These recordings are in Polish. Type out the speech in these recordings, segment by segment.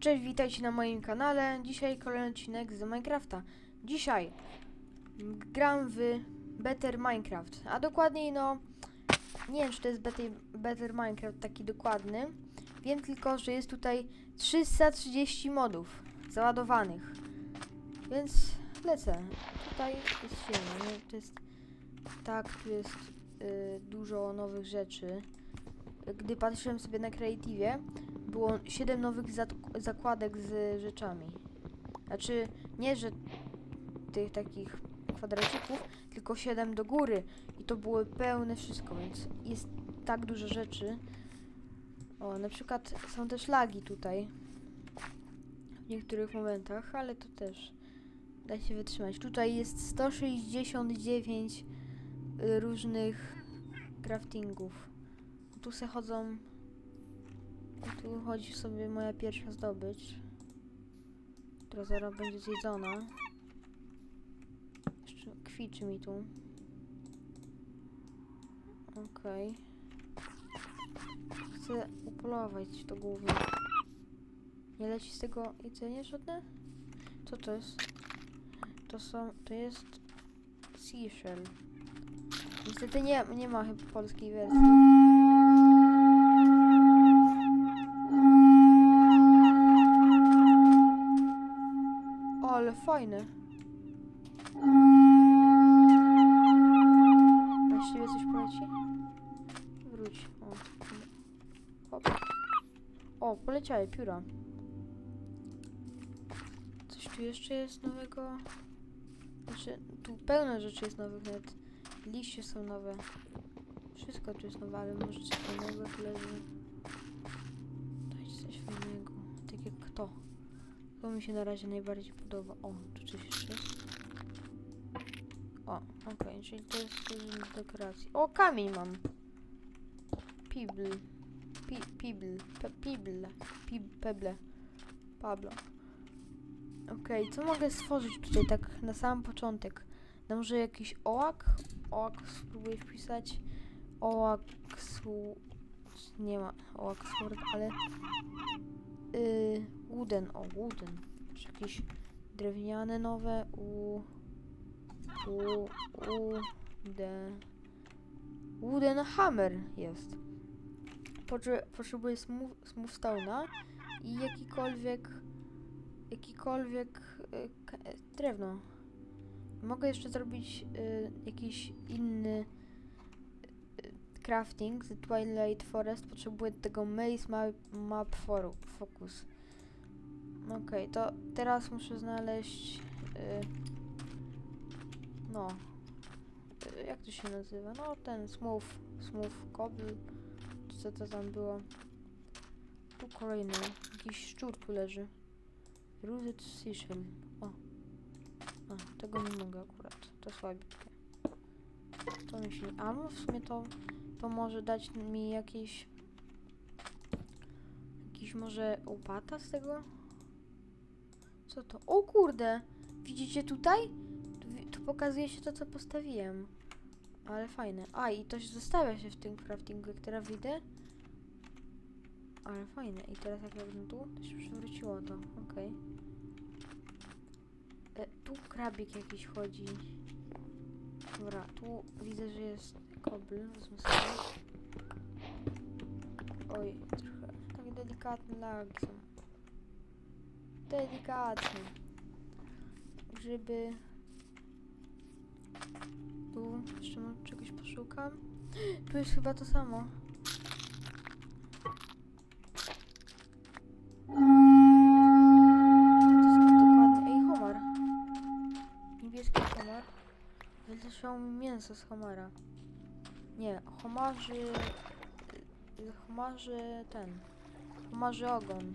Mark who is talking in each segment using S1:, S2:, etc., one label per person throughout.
S1: Cześć, witajcie na moim kanale. Dzisiaj kolejny odcinek z Minecrafta. Dzisiaj gram w Better Minecraft, a dokładniej no nie wiem czy to jest Better, Better Minecraft taki dokładny. Wiem tylko, że jest tutaj 330 modów załadowanych. Więc lecę. Tutaj jest silno, nie? To jest tak, tu jest y, dużo nowych rzeczy. Gdy patrzyłem sobie na Creative, było 7 nowych zakładek z rzeczami. Znaczy, nie, że tych takich kwadracików, tylko 7 do góry. I to było pełne wszystko, więc jest tak dużo rzeczy. O, na przykład są też lagi tutaj. W niektórych momentach, ale to też da się wytrzymać. Tutaj jest 169 y, różnych craftingów. Tu se chodzą i tu chodzi sobie moja pierwsza zdobycz, która zaraz będzie zjedzona. Jeszcze kwiczy mi tu. Okej. Chcę upolować to głównie. Nie leci z tego jedzenie żadne? Co to jest? To są... to jest... Seashell. Niestety nie, nie ma chyba polskiej wersji. Ale fajne. Właściwie coś poleci? Wróć. O. Hop. O, poleciały pióra. Coś tu jeszcze jest nowego? Znaczy, tu pełno rzeczy jest nowych, nawet liście są nowe. Wszystko tu jest nowe, ale może coś tu leży. To mi się na razie najbardziej podoba. O, tu coś jeszcze jest. O, okej, czyli to jest dekoracji. O, kamień mam. Pibl. Pi, pibl. Pibl. Pib. Pablo. Okej, co mogę stworzyć tutaj tak na sam początek? No może jakiś ołak? Ołak spróbuję wpisać. Ołak su... Nie ma ołak sword, ale... Yy, wooden, o wooden. Jakieś drewniane nowe? U... U... U... De... Wooden hammer jest. Potrze potrzebuję smooth, smooth stone'a i jakikolwiek jakikolwiek y, k- y, drewno. Mogę jeszcze zrobić y, jakiś inny crafting z Twilight Forest. Potrzebuję tego Maze Map, map for, Focus. Okej, to teraz muszę znaleźć y, no y, jak to się nazywa? No ten smooth, smooth cobble co to tam było? Tu kolejny, jakiś szczur tu leży. Rooted Seashell. O. A, tego nie mogę akurat. To słabiutkie. To mi się. A, no w sumie to, to może dać mi jakieś... Jakiś może łopata z tego? Co to? O kurde! Widzicie tutaj? Tu, tu pokazuje się to, co postawiłem. Ale fajne. A, i to się zostawia się w tym craftingu, jak teraz wyjdę. Ale fajne. I teraz jak wejdę tu, to się przewróciło to. Okej. E, tu krabik jakiś chodzi. Dobra, tu widzę, że jest Wezmę sobie. Oj, trochę takie delikatne lagi są. Delikatne. Grzyby. Tu jeszcze może czegoś poszukam. Tu jest chyba to samo. To jest dokładnie. Ej, homar. Niebieski homar. Wyleciało mi mięso z homara. Nie, homarzy... y, Homarzy ten. Homarzy ogon.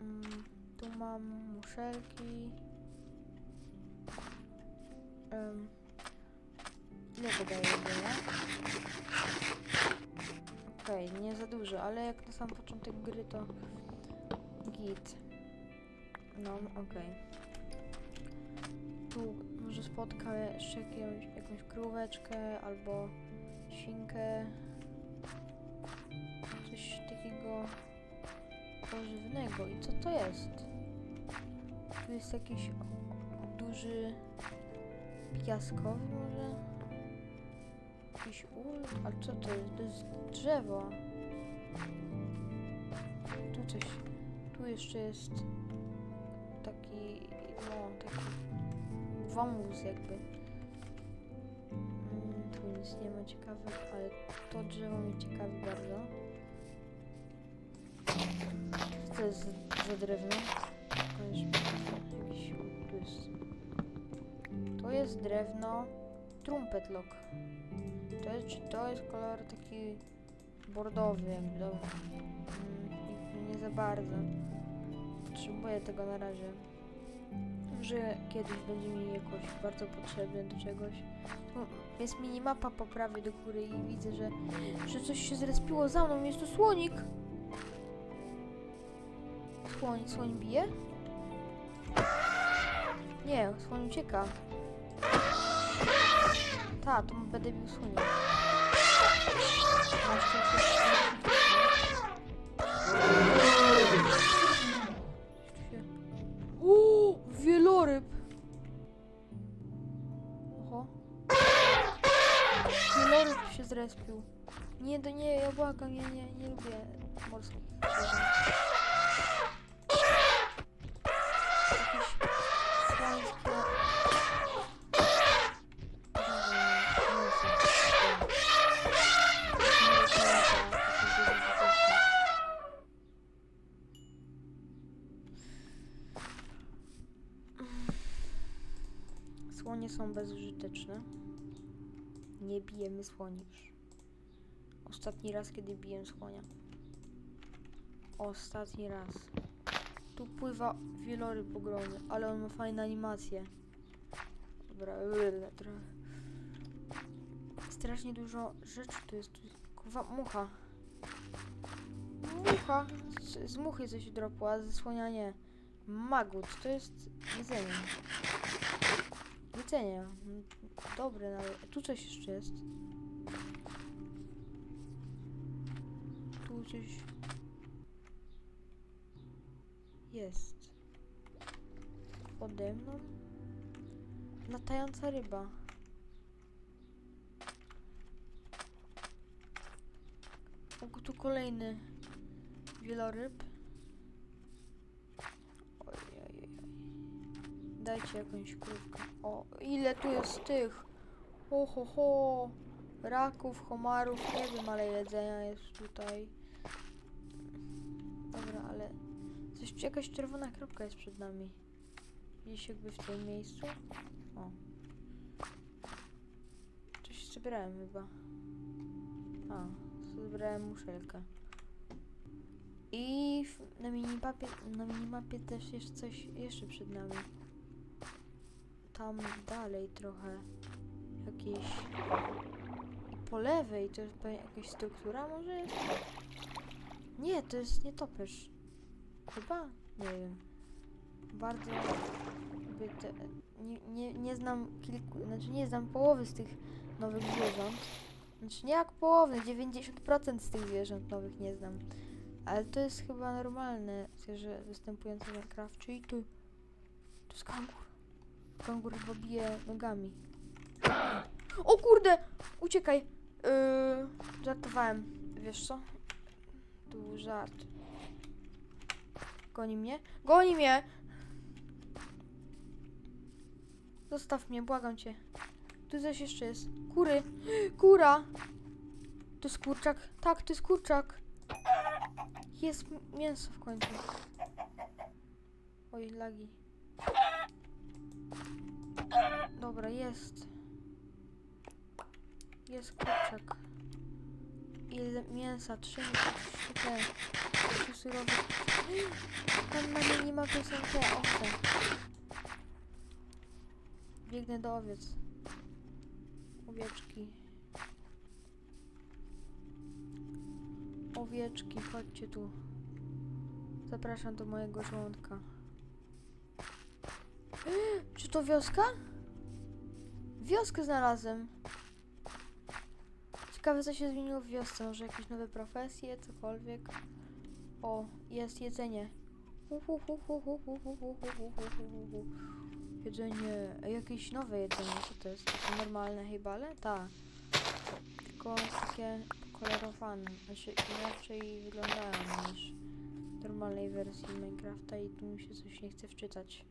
S1: Mm, tu mam muszelki. Um, ile wydaje jedzenia? Okej, nie za dużo, ale jak na sam początek gry to git. No, okej. Tu może spotkam jeszcze jakąś, jakąś króweczkę albo świnkę. Coś takiego niebo. I co to jest? Tu jest jakiś duży piaskowy może? Jakiś ul? A co to jest? To jest drzewo. Tu coś. Tu jeszcze jest wąwóz jakby. Mm, tu nic nie ma ciekawego, ale to drzewo mnie ciekawi bardzo. Co to jest za- drewno? To jest jakiś, tu. To jest drewno trumpet lock. To jest, to jest kolor taki bordowy jakby, dobra. Mm, nie za bardzo. Potrzebuję tego na razie. Że kiedyś będzie mi jakoś bardzo potrzebny do czegoś. Tu jest minimapa po prawej do góry i widzę, że, że coś się zrespiło za mną. Jest tu słonik. Słoń, słoń bije? Nie, słoń ucieka. Ta, to będę bił słonia. Na Wieloryb się zrespił. Nie, to nie, ja błagam, ja nie, nie lubię morskich. Słonie są bezużyteczne. Nie bijemy słoni. Ostatni raz, kiedy biłem słonia. Ostatni raz. Tu pływa wieloryb ogromny, ale on ma fajne animacje. Dobra, trochę. Strasznie dużo rzeczy tu jest. Kurwa, mucha. Mucha. Z, z muchy coś dropło, a ze słonia nie. Magut, to jest jedzenie. Jedzenie. Mm, Dobre nawet. Tu coś jeszcze jest. Tu coś jest. Pode mną? Latająca ryba. O, tu kolejny wieloryb. Oj, oj, oj, oj. Dajcie jakąś krówkę. O, ile tu jest tych? Ho, ho, ho. Raków, homarów, nie wiem, ale jedzenia jest tutaj. Dobra, ale coś, jakaś czerwona kropka jest przed nami. Gdzieś jakby w tym miejscu. O. Coś zebrałem chyba. A, zebrałem muszelkę. I na minimapie, na minimapie też jest coś jeszcze przed nami. Tam dalej trochę jakieś... I po lewej to jest jakaś struktura może jest? Nie, to jest nietoperz. Chyba? Nie wiem. Bardzo te, nie, nie, nie znam kilku, znaczy nie znam połowy z tych nowych zwierząt. Znaczy nie jak połowy, 90% z tych zwierząt nowych nie znam. Ale to jest chyba normalne zwierzę występujące w Minecraft, czyli tu, tu jest kangur. Kangur chyba bije nogami. O kurde! Uciekaj! Yy, żartowałem. Wiesz co? Tu żart. Goni mnie? Goni mnie! Zostaw mnie, błagam cię. Tu coś jeszcze jest. Kury! Kura! To jest kurczak. Tak, to jest kurczak. Jest mięso w końcu. Oj, lagi. Dobra, jest. Jest kurczak. Ile mięsa? Trzy te. Trzy surowe. Tam na minimapie są te owce. Biegnę do owiec. Owieczki. Owieczki, chodźcie tu. Zapraszam do mojego żołądka. To wioska? Wioskę znalazłem. Ciekawe co się zmieniło w wiosce. Może jakieś nowe profesje, cokolwiek. O, jest jedzenie. Jedzenie, e, jakieś nowe jedzenie, co to jest? To normalne hejbale? Tak. Tylko takie kolorowane, znaczy inaczej wyglądają niż w normalnej wersji Minecrafta i tu mi się coś nie chce wczytać.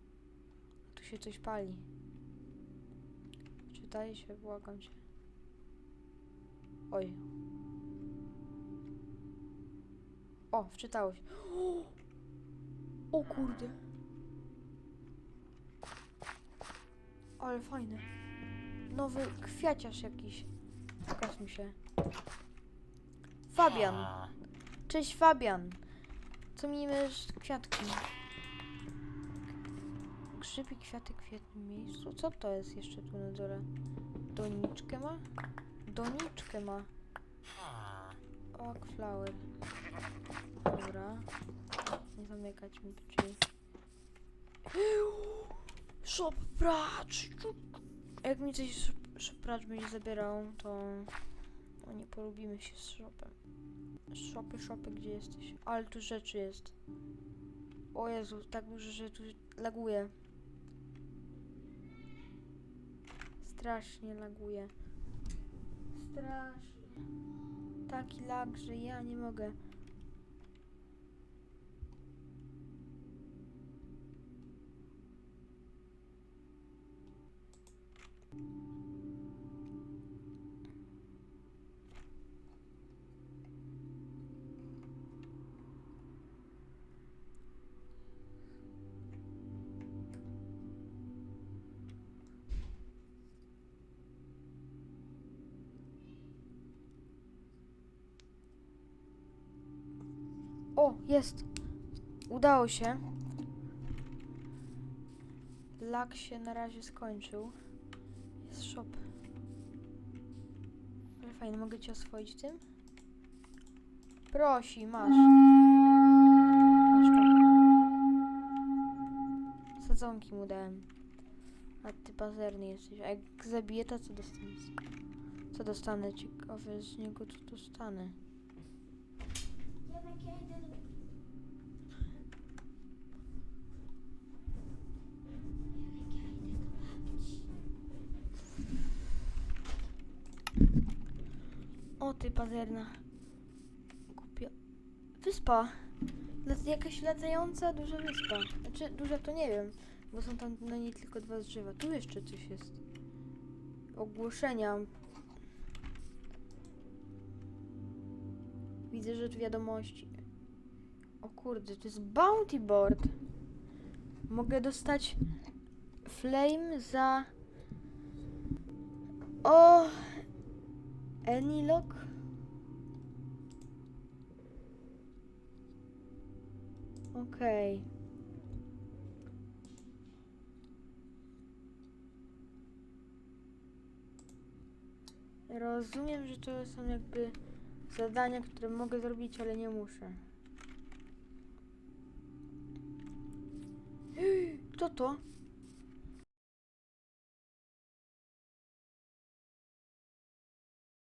S1: Się coś pali. Wczytaj się, błagam cię. Oj. O, wczytało się. O kurde. Ale fajne. Nowy kwiaciarz jakiś. Pokaż mi się. Fabian. Cześć Fabian. Co mi masz kwiatki? Grzyby, kwiaty w jednym miejscu. Co to jest jeszcze tu na dole? Doniczkę ma? Doniczkę ma. Oak flower. Dobra. Nie zamykać mi drzwi. Shop pracz! Jak mi coś shop- shop pracz będzie zabierał, to no nie polubimy się z shopem. Shopy, shopy, gdzie jesteś? Ale tu rzeczy jest. O Jezu, tak dużo, że tu laguje. Strasznie laguje. Strasznie. Taki lag, że ja nie mogę. O, jest. Udało się. Lag się na razie skończył. Jest shop. Ale fajnie, mogę cię oswoić tym? Prosi, masz. Sadzonki mu dałem. A ty pazerny jesteś. A jak zabiję, to co dostanę? Co dostanę? Ciekawe z niego, co dostanę.
S2: Ja.
S1: O ty pazerna. Głupia. Wyspa. Jakaś latająca duża wyspa. Znaczy duża to nie wiem, bo są tam na niej tylko dwa drzewa. Tu jeszcze coś jest. Ogłoszenia. Widzę, tu wiadomości. O kurde, to jest bounty board. Mogę dostać flame za... O... Enilog? Okej. Rozumiem, że to są jakby zadania, które mogę zrobić, ale nie muszę. Co to?